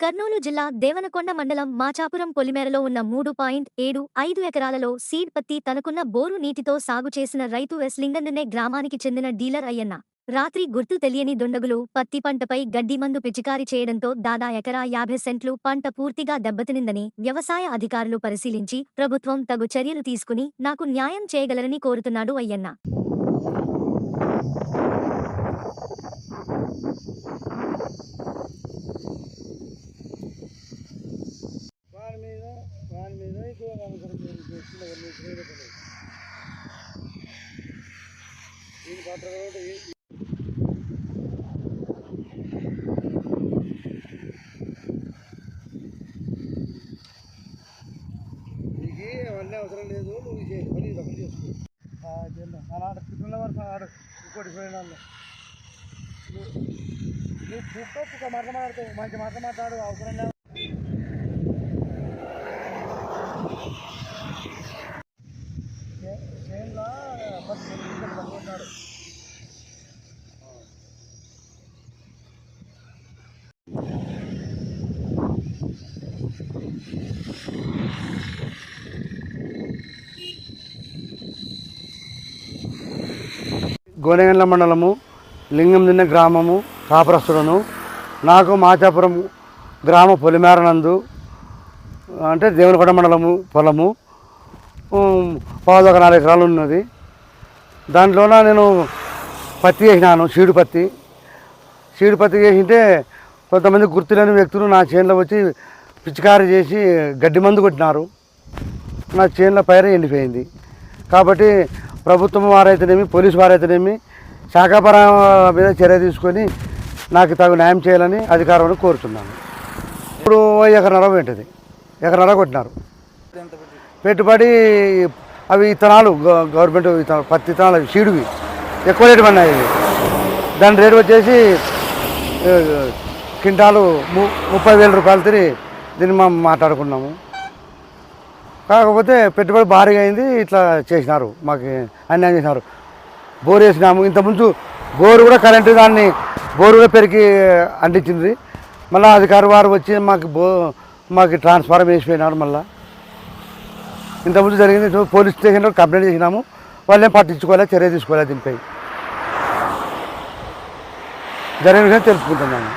కర్నూలు జిల్లా దేవనకొండ మండలం మాచాపురం పొలిమేరలో ఉన్న మూడు పాయింట్ ఏడు ఐదు ఎకరాలలో సీడ్ పత్తి తనకున్న బోరు నీటితో సాగు చేసిన రైతు ఎస్లింగన్ననే గ్రామానికి చెందిన డీలర్ అయ్యన్న. రాత్రి గుర్తు తెలియని దుండగులు పత్తి పంటపై గడ్డి మందు పిచికారి చేయడంతో దాదా ఎకరా యాభై సెంట్లు పంట పూర్తిగా దెబ్బతినిందని వ్యవసాయ అధికారులు పరిశీలించి ప్రభుత్వం తగు చర్యలు తీసుకుని నాకు న్యాయం చేయగలరని కోరుతున్నాడు అయ్యన్న వాని మీద వాని మీద ఎక్కువ అవసరం చేస్తున్న వాళ్ళు ప్రేరేపలేదు దీని పాత్ర కూడా నీకు అవన్నీ అవసరం లేదు నువ్వు చేయి పని డబ్బులు చేసుకో ఆడ పిల్లల వరకు ఆడు ఇంకోటి పోయిన నువ్వు చూస్తూ ఒక మాట మాట్లాడుతావు మంచి మాట మాట్లాడు అవసరం లేదు చేనులో పది మంది పడుకుంటున్నారు గోనెగండ్ల మండలము లింగందిన్న గ్రామము కాపురస్తులను. నాకు మాచాపురం గ్రామ పొలిమేరనందు అంటే దేవునికొండ మండలము పొలము ఉమ్, పావులు ఒక నాలుగు ఎకరాలు ఉన్నది. దాంట్లోన నేను పత్తి వేసినాను సీడు పత్తి. సీడు పత్తి వేసింటే కొంతమంది గుర్తులేని వ్యక్తులు నా చేనులో వచ్చి పిచికారి చేసి గడ్డి మందు కొట్టినారు. నా చేనులో పైర ఎండిపోయింది. కాబట్టి ప్రభుత్వం వారైతేనేమి పోలీసు వారైతేనేమి శాఖాపర మీద చర్య తీసుకొని నాకు తగు న్యాయం చేయాలని అధికారులను కోరుతున్నాను. ఇప్పుడు ఎకరన్నర ఏంటిది ఎకరన్నర కొట్టినారు. పెట్టుబడి అవి విత్తనాలు గవర్నమెంట్ విత్తనాలు పత్తి విత్తనాలు అవి సీడువి. ఎక్కువ రేటు పడినాయి దాని రేటు వచ్చేసి కింటాలు క్వింటాలు ము ముప్పై వేల రూపాయలు తిరిగి దీన్ని మనం మాట్లాడుకున్నాము. కాకపోతే పెట్టుబడి భారీగా అయింది ఇట్లా చేసినారు మాకు అన్యాయం చేసినారు. బోర్ వేసినాము. ఇంతకుముందు బోరు కూడా కరెంటు దాన్ని బోరు కూడా పెరిగి అంటించింది. మళ్ళీ అధికారి వారు వచ్చి మాకు బో మాకు ట్రాన్స్ఫార్మర్ వేసిపోయినారు మళ్ళీ. ఇంతకుముందు జరిగింది పోలీస్ స్టేషన్లో కంప్లైంట్ చేసినాము. వాళ్ళేం పట్టించుకోలే చర్య తీసుకోలేదు దీనిపై. జరిగిన విషయం తెలుసుకుంటున్నాను.